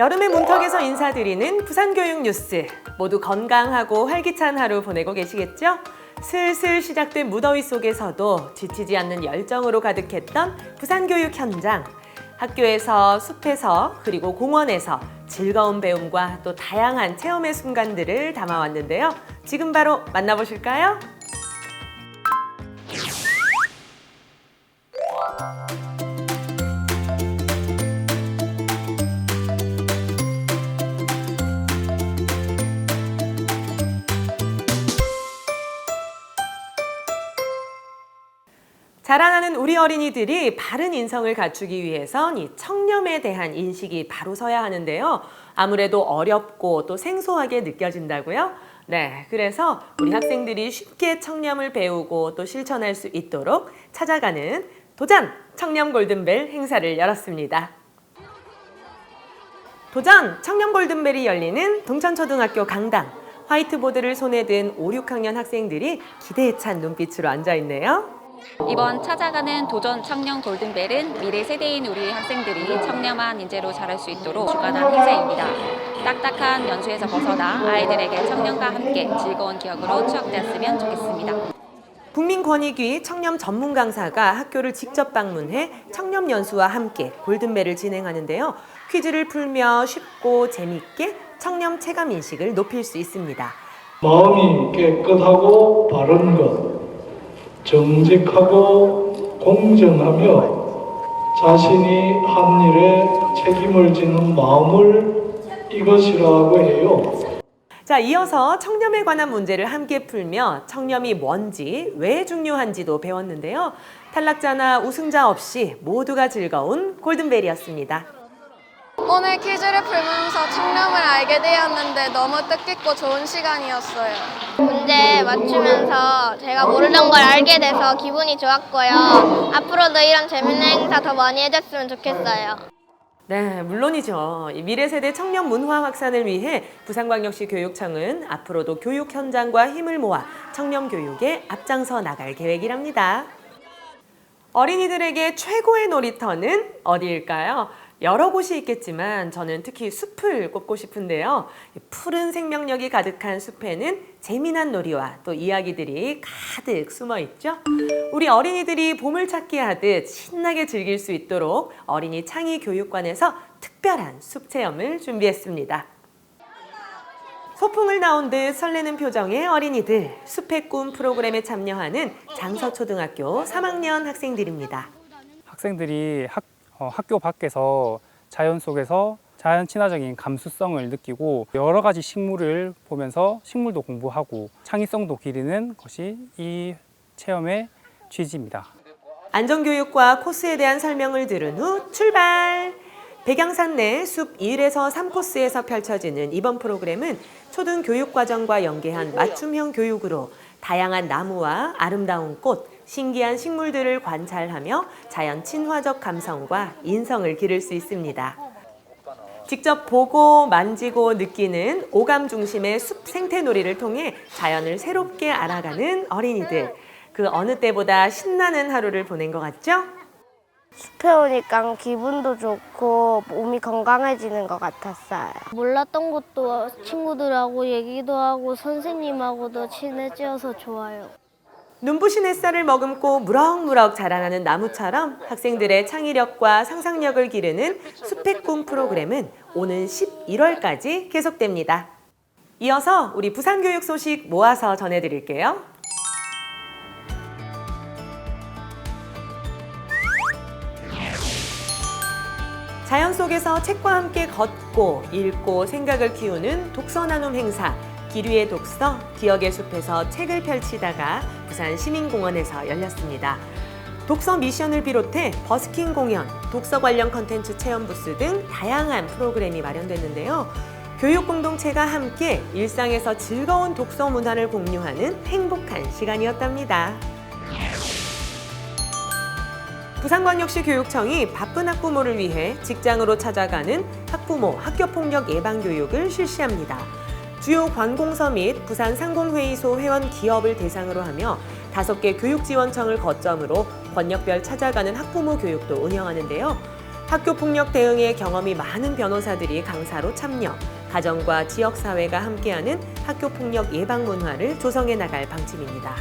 여름의 문턱에서 인사드리는 부산교육 뉴스. 모두 건강하고 활기찬 하루 보내고 계시겠죠? 슬슬 시작된 무더위 속에서도 지치지 않는 열정으로 가득했던 부산교육 현장. 학교에서, 숲에서, 그리고 공원에서 즐거운 배움과 또 다양한 체험의 순간들을 담아왔는데요. 지금 바로 만나보실까요? 자라나는 우리 어린이들이 바른 인성을 갖추기 위해선 이 청렴에 대한 인식이 바로 서야 하는데요. 아무래도 어렵고 또 생소하게 느껴진다고요? 네, 그래서 우리 학생들이 쉽게 청렴을 배우고 또 실천할 수 있도록 찾아가는 도전 청렴 골든벨 행사를 열었습니다. 도전 청렴 골든벨이 열리는 동천초등학교 강당. 화이트보드를 손에 든 5, 6학년 학생들이 기대에 찬 눈빛으로 앉아 있네요. 이번 찾아가는 도전 청년 골든벨은 미래 세대인 우리 학생들이 청렴한 인재로 자랄 수 있도록 주관한 행사입니다. 딱딱한 연수에서 벗어나 아이들에게 청년과 함께 즐거운 기억으로 추억되었으면 좋겠습니다. 국민권익위 청렴 전문 강사가 학교를 직접 방문해 청렴 연수와 함께 골든벨을 진행하는데요. 퀴즈를 풀며 쉽고 재밌게 청렴 체감 인식을 높일 수 있습니다. 마음이 깨끗하고 바른 것, 정직하고 공정하며 자신이 한 일에 책임을 지는 마음을 이것이라고 해요. 자, 이어서 청렴에 관한 문제를 함께 풀며 청렴이 뭔지, 왜 중요한지도 배웠는데요. 탈락자나 우승자 없이 모두가 즐거운 골든벨이었습니다. 오늘 퀴즈를 풀면서 청렴을 알게 되었는데 너무 뜻깊고 좋은 시간이었어요. 문제 맞추면서 제가 모르던 걸 알게 돼서 기분이 좋았고요. 앞으로도 이런 재밌는 행사 더 많이 해줬으면 좋겠어요. 네, 물론이죠. 이 미래 세대 청년 문화 확산을 위해 부산광역시 교육청은 앞으로도 교육 현장과 힘을 모아 청년 교육에 앞장서 나갈 계획이랍니다. 어린이들에게 최고의 놀이터는 어디일까요? 여러 곳이 있겠지만 저는 특히 숲을 꼽고 싶은데요. 푸른 생명력이 가득한 숲에는 재미난 놀이와 또 이야기들이 가득 숨어 있죠. 우리 어린이들이 보물 찾기 하듯 신나게 즐길 수 있도록 어린이 창의 교육관에서 특별한 숲 체험을 준비했습니다. 소풍을 나온 듯 설레는 표정의 어린이들, 숲의 꿈 프로그램에 참여하는 장서초등학교 3학년 학생들입니다. 학생들이 학, 어, 학교 밖에서 자연 속에서 자연 친화적인 감수성을 느끼고 여러 가지 식물을 보면서 식물도 공부하고 창의성도 기르는 것이 이 체험의 취지입니다. 안전교육과 코스에 대한 설명을 들은 후 출발! 백양산 내 숲 1에서 3코스에서 펼쳐지는 이번 프로그램은 초등 교육과정과 연계한 맞춤형 교육으로 다양한 나무와 아름다운 꽃, 신기한 식물들을 관찰하며 자연 친화적 감성과 인성을 기를 수 있습니다. 직접 보고 만지고 느끼는 오감 중심의 숲 생태놀이를 통해 자연을 새롭게 알아가는 어린이들. 그 어느 때보다 신나는 하루를 보낸 것 같죠? 숲에 오니까 기분도 좋고 몸이 건강해지는 것 같았어요. 몰랐던 것도 친구들하고 얘기도 하고 선생님하고도 친해져서 좋아요. 눈부신 햇살을 머금고 무럭무럭 자라나는 나무처럼 학생들의 창의력과 상상력을 기르는 숲의 꿈 프로그램은 오는 11월까지 계속됩니다. 이어서 우리 부산교육 소식 모아서 전해드릴게요. 자연 속에서 책과 함께 걷고 읽고 생각을 키우는 독서 나눔 행사 기류의 독서 기억의 숲에서 책을 펼치다가 부산 시민공원에서 열렸습니다. 독서 미션을 비롯해 버스킹 공연, 독서 관련 컨텐츠 체험 부스 등 다양한 프로그램이 마련됐는데요. 교육 공동체가 함께 일상에서 즐거운 독서 문화를 공유하는 행복한 시간이었답니다. 부산광역시 교육청이 바쁜 학부모를 위해 직장으로 찾아가는 학부모 학교폭력 예방 교육을 실시합니다. 주요 관공서 및 부산 상공회의소 회원 기업을 대상으로 하며 다섯 개 교육지원청을 거점으로 권역별 찾아가는 학부모 교육도 운영하는데요. 학교 폭력 대응에 경험이 많은 변호사들이 강사로 참여, 가정과 지역 사회가 함께하는 학교 폭력 예방 문화를 조성해 나갈 방침입니다.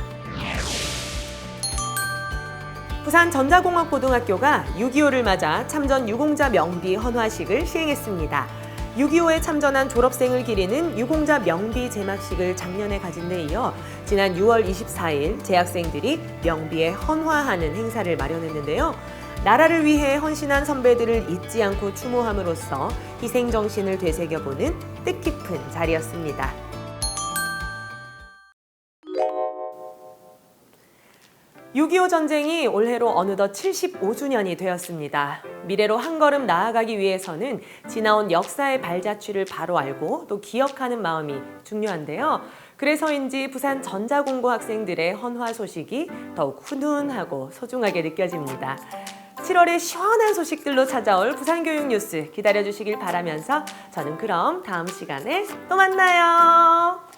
부산 전자공업고등학교가 6.25를 맞아 참전 유공자 명비 헌화식을 시행했습니다. 6.25에 참전한 졸업생을 기리는 유공자 명비 제막식을 작년에 가진 데 이어 지난 6월 24일 재학생들이 명비에 헌화하는 행사를 마련했는데요. 나라를 위해 헌신한 선배들을 잊지 않고 추모함으로써 희생 정신을 되새겨보는 뜻깊은 자리였습니다. (6.25) 전쟁이 올해로 어느덧 (75주년이) 되었습니다. 미래로 한 걸음 나아가기 위해서는 지나온 역사의 발자취를 바로 알고 또 기억하는 마음이 중요한데요. 그래서인지 부산 전자공고 학생들의 헌화 소식이 더욱 훈훈하고 소중하게 느껴집니다. 7월에 시원한 소식들로 찾아올 부산교육 뉴스 기다려주시길 바라면서 저는 그럼 다음 시간에 또 만나요.